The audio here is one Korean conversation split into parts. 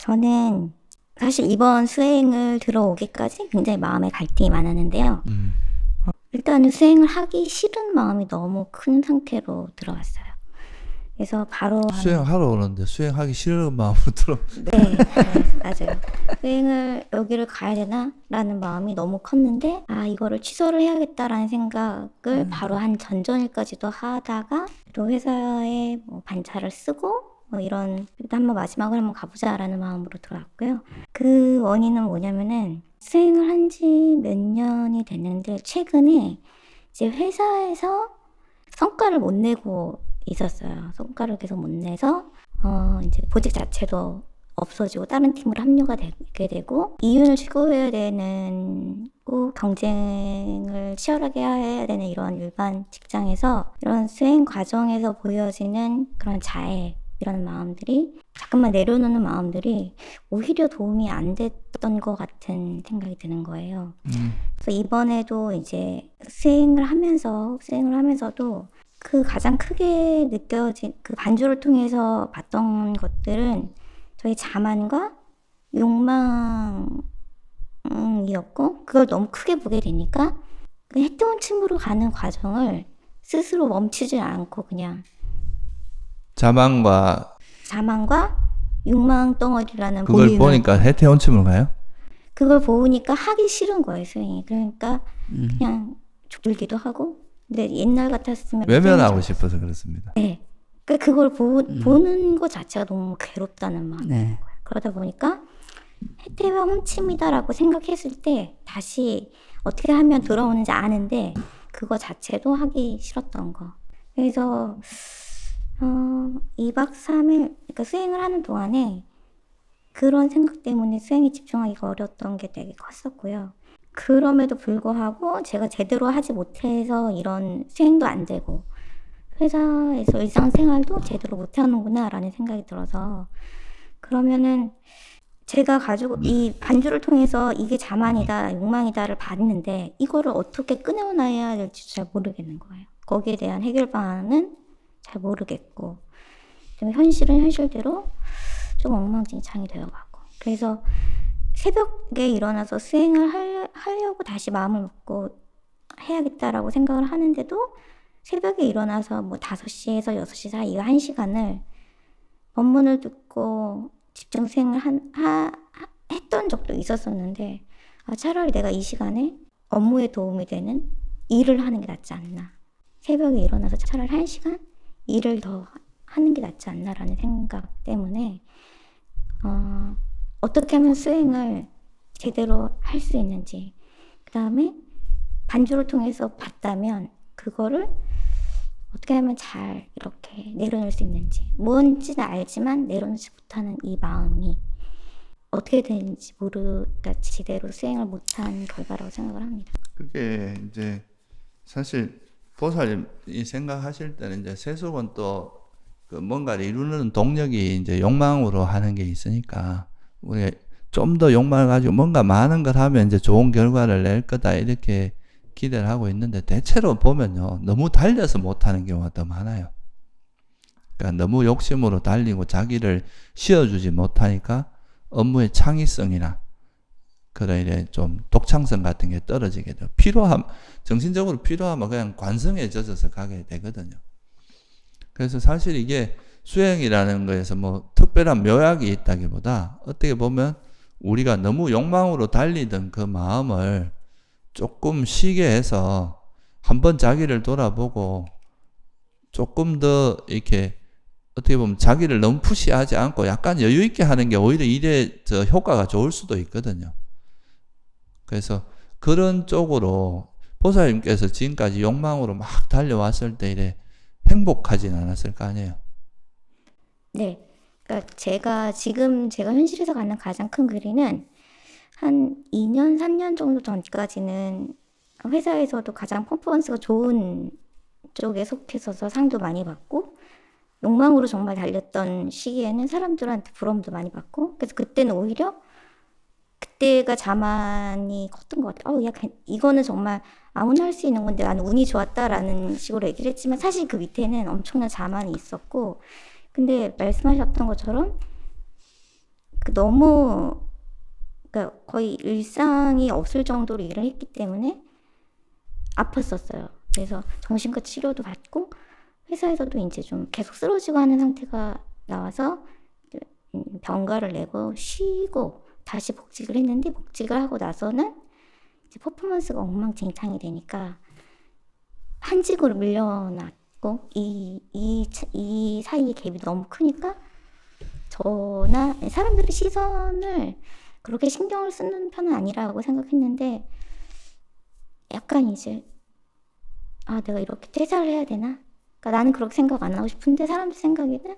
저는 사실 이번 수행을 들어오기까지 굉장히 마음에 갈등이 많았는데요. 음. 일단은 수행을 하기 싫은 마음이 너무 큰 상태로 들어왔어요. 그래서 바로 수행하러 오는데 수행하기 싫은 마음으로 들어. 네, 네, 맞아요. 수행을 여기를 가야 되나라는 마음이 너무 컸는데 아 이거를 취소를 해야겠다라는 생각을 바로 한 전전일까지도 하다가 또 회사에 뭐 반차를 쓰고 뭐 이런 일단 한번 마지막으로 한번 가보자라는 마음으로 들어왔고요. 그 원인은 뭐냐면은 수행을 한 지 몇 년이 됐는데 최근에 이제 회사에서 성과를 못 내고 있었어요. 성과를 계속 못 내서 어 이제 보직 자체도 없어지고 다른 팀으로 합류가 되게 되고 이윤을 추구해야 되는 꼭 경쟁을 치열하게 해야 되는 이런 일반 직장에서 이런 수행 과정에서 보여지는 그런 자애 이런 마음들이 잠깐만 내려놓는 마음들이 오히려 도움이 안 됐던 것 같은 생각이 드는 거예요. 음. 그래서 이번에도 이제 수행을 하면서 수행을 하면서도 그 가장 크게 느껴진 그 반주를 통해서 봤던 것들은 저희 자만과 욕망이었고 그걸 너무 크게 보게 되니까 그 해태원침으로 가는 과정을 스스로 멈추지 않고 그냥 자만과 자만과 욕망 덩어리라는 그걸 보이는 보니까 해태원침으로 가요? 그걸 보니까 하기 싫은 거예요 수행이 그러니까 음. 그냥 졸기도 하고 근데 옛날 같았으면 외면하고 싶어서 그렇습니다. 네. 그 그걸 보, 보는 것 자체가 너무 괴롭다는 마음. 네. 그러다 보니까 혜태와 훔침이다라고 생각했을 때 다시 어떻게 하면 돌아오는지 아는데 그거 자체도 하기 싫었던 거. 그래서 어, 2박 3일 그러니까 수행을 하는 동안에 그런 생각 때문에 수행에 집중하기가 어려웠던 게 되게 컸었고요. 그럼에도 불구하고 제가 제대로 하지 못해서 이런 수행도 안 되고 회사에서 일상생활도 제대로 못하는구나라는 생각이 들어서 그러면은 제가 가지고 이 반주를 통해서 이게 자만이다, 욕망이다를 봤는데 이거를 어떻게 끊어놔야 될지 잘 모르겠는 거예요. 거기에 대한 해결 방안은 잘 모르겠고 좀 현실은 현실대로 좀 엉망진창이 되어가고 그래서 새벽에 일어나서 수행을 할, 하려고 다시 마음을 먹고 해야겠다라고 생각을 하는데도 새벽에 일어나서 뭐 5시에서 6시 사이 이 1시간을 법문을 듣고 집중 수행을 한, 하, 하- 했던 적도 있었었는데 아, 차라리 내가 이 시간에 업무에 도움이 되는 일을 하는 게 낫지 않나. 새벽에 일어나서 차라리 1시간 일을 더 하는 게 낫지 않나라는 생각 때문에 어, 어떻게 하면 수행을 제대로 할 수 있는지 그 다음에 반주를 통해서 봤다면 그거를 어떻게 하면 잘 이렇게 내려놓을 수 있는지 뭔지는 알지만 내려놓지 못하는 이 마음이 어떻게 되는지 모르 그러니까 제대로 수행을 못한 결과라고 생각을 합니다. 그게 이제 사실 보살이 생각하실 때는 이제 세속은 또 그 뭔가를 이루는 동력이 이제 욕망으로 하는 게 있으니까 우리 좀더 욕망을 가지고 뭔가 많은 걸 하면 이제 좋은 결과를 낼 거다 이렇게 기대를 하고 있는데 대체로 보면요 너무 달려서 못하는 경우가 더 많아요. 그러니까 너무 욕심으로 달리고 자기를 쉬어주지 못하니까 업무의 창의성이나 그런 이래 좀 독창성 같은 게 떨어지게 돼요. 필요함, 정신적으로 필요하면 그냥 관성에 젖어서 가게 되거든요. 그래서 사실 이게 수행이라는 거에서 뭐 특별한 묘약이 있다기보다 어떻게 보면 우리가 너무 욕망으로 달리던 그 마음을 조금 쉬게 해서 한번 자기를 돌아보고 조금 더 이렇게 어떻게 보면 자기를 너무 푸시하지 않고 약간 여유 있게 하는 게 오히려 일에 저 효과가 좋을 수도 있거든요. 그래서 그런 쪽으로 보살님께서 지금까지 욕망으로 막 달려왔을 때 이래 행복하진 않았을 거 아니에요. 네. 그러니까 제가 지금 제가 현실에서 갖는 가장 큰 그리는 한 2년, 3년 정도 전까지는 회사에서도 가장 퍼포먼스가 좋은 쪽에 속해서서 상도 많이 받고 욕망으로 정말 달렸던 시기에는 사람들한테 부러움도 많이 받고 그래서 그때는 오히려 그때가 자만이 컸던 것 같아요. 어, 야, 괜- 이거는 정말 아무나 할 수 있는 건데 나는 운이 좋았다라는 식으로 얘기를 했지만 사실 그 밑에는 엄청난 자만이 있었고 근데 말씀하셨던 것처럼 그 너무 그러니까 거의 일상이 없을 정도로 일을 했기 때문에 아팠었어요. 그래서 정신과 치료도 받고 회사에서도 이제 좀 계속 쓰러지고 하는 상태가 나와서 음, 병가를 내고 쉬고 다시 복직을 했는데 복직을 하고 나서는 이제 퍼포먼스가 엉망진창이 되니까 한직으로 밀려났고 이, 이, 차- 이 사이의 갭이 너무 크니까 저나 사람들의 시선을 그렇게 신경을 쓰는 편은 아니라고 생각했는데 약간 이제 아 내가 이렇게 퇴사를 해야 되나? 그러니까 나는 그렇게 생각 안 하고 싶은데 사람들 생각에는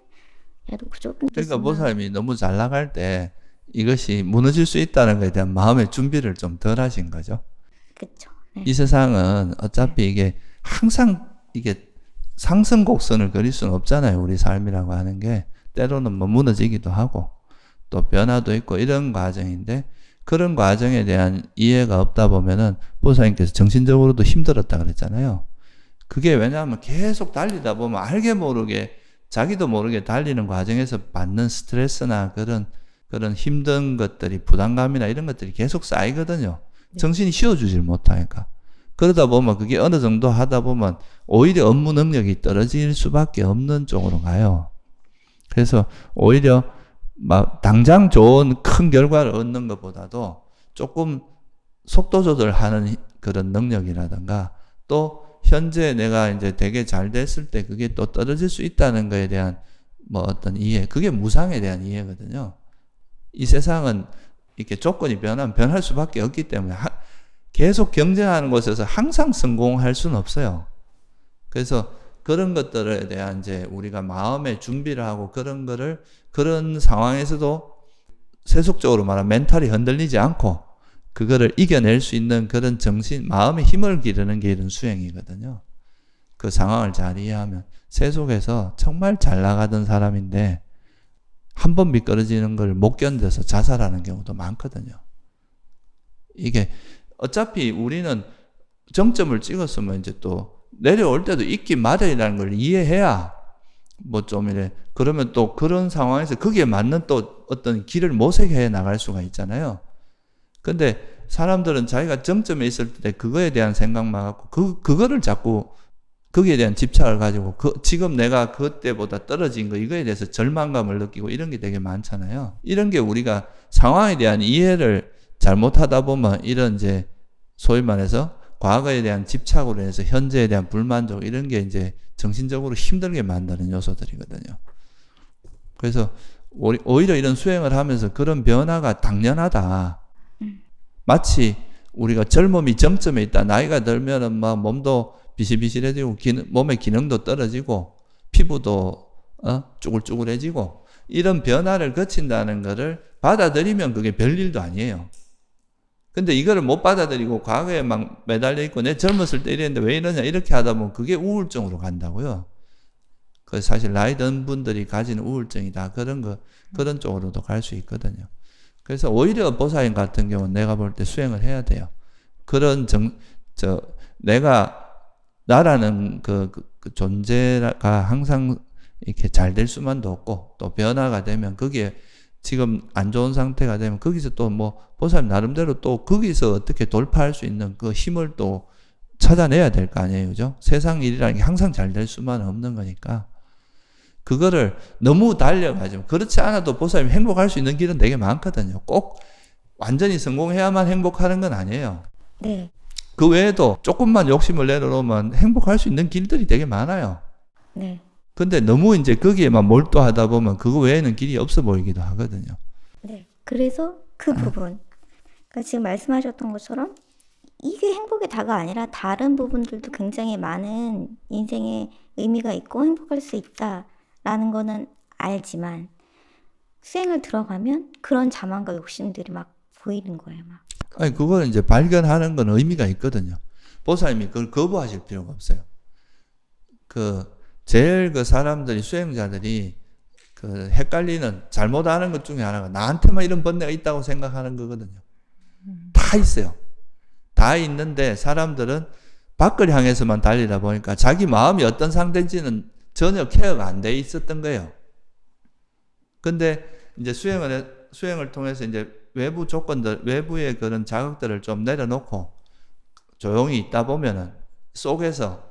야너 그저 그러니까 보살님이 너무 잘 나갈 때 이것이 무너질 수 있다는 것에 대한 마음의 준비를 좀 덜 하신 거죠. 그쵸 네. 이 세상은 어차피 이게 항상 이게 상승 곡선을 그릴 수는 없잖아요. 우리 삶이라고 하는 게 때로는 뭐 무너지기도 하고 또 변화도 있고 이런 과정인데 그런 과정에 대한 이해가 없다 보면은 보사님께서 정신적으로도 힘들었다 그랬잖아요. 그게 왜냐하면 계속 달리다 보면 알게 모르게 자기도 모르게 달리는 과정에서 받는 스트레스나 그런 그런 힘든 것들이 부담감이나 이런 것들이 계속 쌓이거든요. 정신이 쉬어주질 못하니까. 그러다 보면 그게 어느 정도 하다 보면 오히려 업무 능력이 떨어질 수밖에 없는 쪽으로 가요. 그래서 오히려 막 당장 좋은 큰 결과를 얻는 것보다도 조금 속도 조절하는 그런 능력이라든가 또 현재 내가 이제 되게 잘 됐을 때 그게 또 떨어질 수 있다는 거에 대한 뭐 어떤 이해, 그게 무상에 대한 이해거든요. 이 세상은 이렇게 조건이 변하면 변할 수밖에 없기 때문에 하- 계속 경쟁하는 곳에서 항상 성공할 수는 없어요. 그래서 그런 것들에 대한 이제 우리가 마음의 준비를 하고 그런 거를 그런 상황에서도 세속적으로 말하면 멘탈이 흔들리지 않고 그거를 이겨낼 수 있는 그런 정신, 마음의 힘을 기르는 게 이런 수행이거든요. 그 상황을 잘 이해하면 세속에서 정말 잘 나가던 사람인데 한 번 미끄러지는 걸 못 견뎌서 자살하는 경우도 많거든요. 이게 어차피 우리는 정점을 찍었으면 이제 또 내려올 때도 있기 마련이라는 걸 이해해야 뭐 좀 이래 그러면 또 그런 상황에서 거기에 맞는 또 어떤 길을 모색해 나갈 수가 있잖아요. 근데 사람들은 자기가 정점에 있을 때 그거에 대한 생각만 갖고 그 그거를 자꾸 거기에 대한 집착을 가지고 그 지금 내가 그때보다 떨어진 거 이거에 대해서 절망감을 느끼고 이런 게 되게 많잖아요. 이런 게 우리가 상황에 대한 이해를 잘못하다 보면 이런 이제 소위 말해서 과거에 대한 집착으로 해서 현재에 대한 불만족 이런 게 이제 정신적으로 힘들게 만드는 요소들이거든요. 그래서 오히- 오히려 이런 수행을 하면서 그런 변화가 당연하다. 마치 우리가 젊음이 정점에 있다. 나이가 들면은 막 몸도 비실비실해지고 기능, 몸의 기능도 떨어지고 피부도 어? 쭈글쭈글해지고 이런 변화를 거친다는 것을 받아들이면 그게 별일도 아니에요. 근데 이거를 못 받아들이고 과거에 막 매달려 있고 내 젊었을 때 이랬는데 왜 이러냐 이렇게 하다 보면 그게 우울증으로 간다고요. 그 사실 나이 든 분들이 가지는 우울증이다 그런 거 그런 쪽으로도 갈 수 있거든요. 그래서 오히려 보사인 같은 경우는 내가 볼 때 수행을 해야 돼요. 그런 정, 저, 내가, 나라는 그, 그, 그 존재가 항상 이렇게 잘 될 수만도 없고, 또 변화가 되면 거기에 지금 안 좋은 상태가 되면 거기서 또 뭐, 보사님 나름대로 또 거기서 어떻게 돌파할 수 있는 그 힘을 또 찾아내야 될 거 아니에요. 그죠? 세상 일이라는 게 항상 잘 될 수만 없는 거니까. 그거를 너무 달려가지고 그렇지 않아도 보살님 행복할 수 있는 길은 되게 많거든요. 꼭 완전히 성공해야만 행복하는 건 아니에요. 네. 그 외에도 조금만 욕심을 내려놓으면 행복할 수 있는 길들이 되게 많아요. 네. 근데 너무 이제 거기에만 몰두하다 보면 그거 외에는 길이 없어 보이기도 하거든요. 네. 그래서 그 부분. 그러니까 지금 말씀하셨던 것처럼 이게 행복의 다가 아니라 다른 부분들도 굉장히 많은 인생에 의미가 있고 행복할 수 있다라는 거는 알지만 수행을 들어가면 그런 자만과 욕심들이 막 보이는 거예요. 막. 아니 그거는 이제 발견하는 건 의미가 있거든요. 보살님이 그걸 거부하실 필요가 없어요. 그 제일 그 사람들이 수행자들이 그 헷갈리는 잘못하는 것 중에 하나가 나한테만 이런 번뇌가 있다고 생각하는 거거든요. 다 있어요. 다 있는데 사람들은 밖을 향해서만 달리다 보니까 자기 마음이 어떤 상태인지는 전혀 케어가 안 돼 있었던 거예요. 근데 이제 수행을 해- 수행을 통해서 이제 외부 조건들, 외부의 그런 자극들을 좀 내려놓고 조용히 있다 보면은 속에서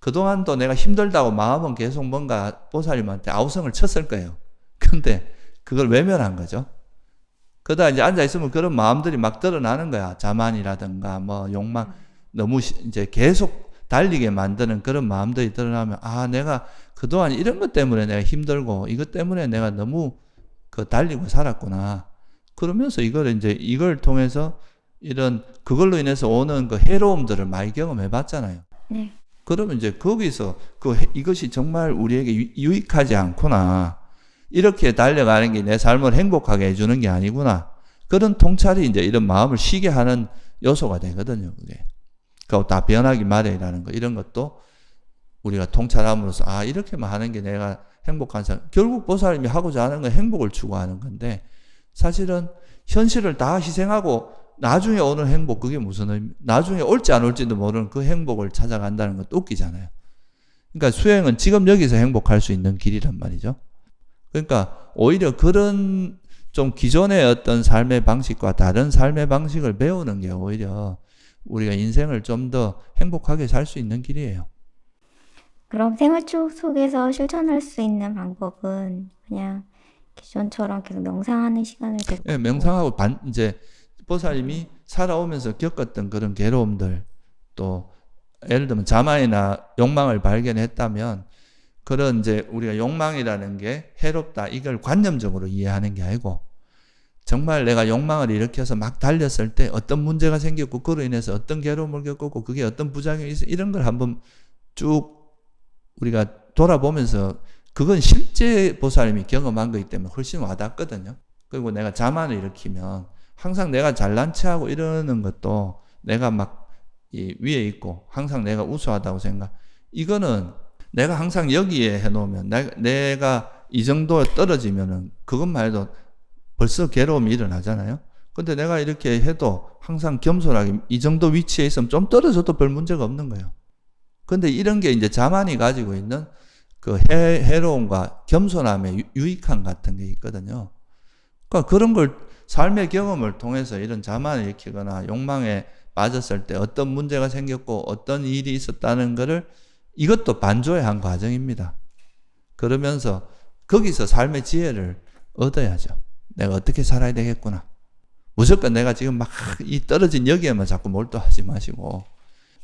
그동안도 내가 힘들다고 마음은 계속 뭔가 보살님한테 아우성을 쳤을 거예요. 근데 그걸 외면한 거죠. 그러다 이제 앉아 있으면 그런 마음들이 막 드러나는 거야. 자만이라든가 뭐 욕망 너무 시- 이제 계속 달리게 만드는 그런 마음들이 드러나면 아 내가 그동안 이런 것 때문에 내가 힘들고 이것 때문에 내가 너무 그 달리고 살았구나. 그러면서 이걸 이제 이걸 통해서 이런 그걸로 인해서 오는 그 해로움들을 많이 경험해 봤잖아요. 네. 그러면 이제 거기서 그 해- 이것이 정말 우리에게 유- 유익하지 않구나. 이렇게 달려가는 게 내 삶을 행복하게 해주는 게 아니구나. 그런 통찰이 이제 이런 마음을 쉬게 하는 요소가 되거든요. 그게. 그다 변하기 마련이라는 거 이런 것도 우리가 통찰함으로써 아 이렇게만 하는 게 내가 행복한 삶. 결국 보살님이 하고자 하는 건 행복을 추구하는 건데 사실은 현실을 다 희생하고 나중에 오는 행복 그게 무슨 의미? 나중에 올지 안 올지도 모르는 그 행복을 찾아간다는 것도 웃기잖아요. 그러니까 수행은 지금 여기서 행복할 수 있는 길이란 말이죠. 그러니까 오히려 그런 좀 기존의 어떤 삶의 방식과 다른 삶의 방식을 배우는 게 오히려 우리가 인생을 좀 더 행복하게 살 수 있는 길이에요. 그럼 생활 속에서 실천할 수 있는 방법은 그냥 기존처럼 계속 명상하는 시간을 계속 예, 명상하고 반 이제 보살님이 살아오면서 겪었던 그런 괴로움들 또 예를 들면 자만이나 욕망을 발견했다면 그런 이제 우리가 욕망이라는 게 해롭다 이걸 관념적으로 이해하는 게 아니고 정말 내가 욕망을 일으켜서 막 달렸을 때 어떤 문제가 생겼고 그로 인해서 어떤 괴로움을 겪었고 그게 어떤 부작용이 있어 이런 걸 한번 쭉 우리가 돌아보면서 그건 실제 보살님이 경험한 거기 때문에 훨씬 와닿거든요. 그리고 내가 자만을 일으키면 항상 내가 잘난 체하고 이러는 것도 내가 막이 위에 있고 항상 내가 우수하다고 생각. 이거는 내가 항상 여기에 해놓으면 내가, 내가 이 정도에 떨어지면은 그것만 해도 벌써 괴로움이 일어나잖아요. 근데 내가 이렇게 해도 항상 겸손하게 이 정도 위치에 있으면 좀 떨어져도 별 문제가 없는 거예요. 근데 이런 게 이제 자만이 가지고 있는 그 해, 해로움과 겸손함의 유- 유익함 같은 게 있거든요. 그러니까 그런 걸 삶의 경험을 통해서 이런 자만을 일으키거나 욕망에 빠졌을 때 어떤 문제가 생겼고 어떤 일이 있었다는 것을 이것도 반조의 한 과정입니다. 그러면서 거기서 삶의 지혜를 얻어야죠. 내가 어떻게 살아야 되겠구나. 무조건 내가 지금 막 이 떨어진 여기에만 자꾸 몰두하지 마시고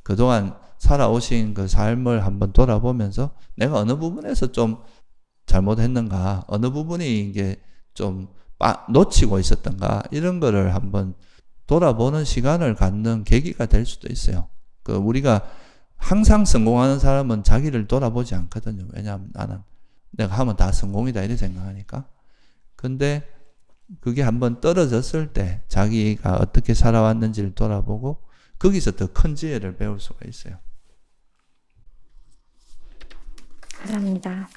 그동안 살아오신 그 삶을 한번 돌아보면서 내가 어느 부분에서 좀 잘못했는가, 어느 부분이 이게 좀 빠, 놓치고 있었던가, 이런 거를 한번 돌아보는 시간을 갖는 계기가 될 수도 있어요. 그, 우리가 항상 성공하는 사람은 자기를 돌아보지 않거든요. 왜냐하면 나는 내가 하면 다 성공이다, 이렇게 생각하니까. 근데 그게 한번 떨어졌을 때 자기가 어떻게 살아왔는지를 돌아보고 거기서 더 큰 지혜를 배울 수가 있어요. 감사합니다.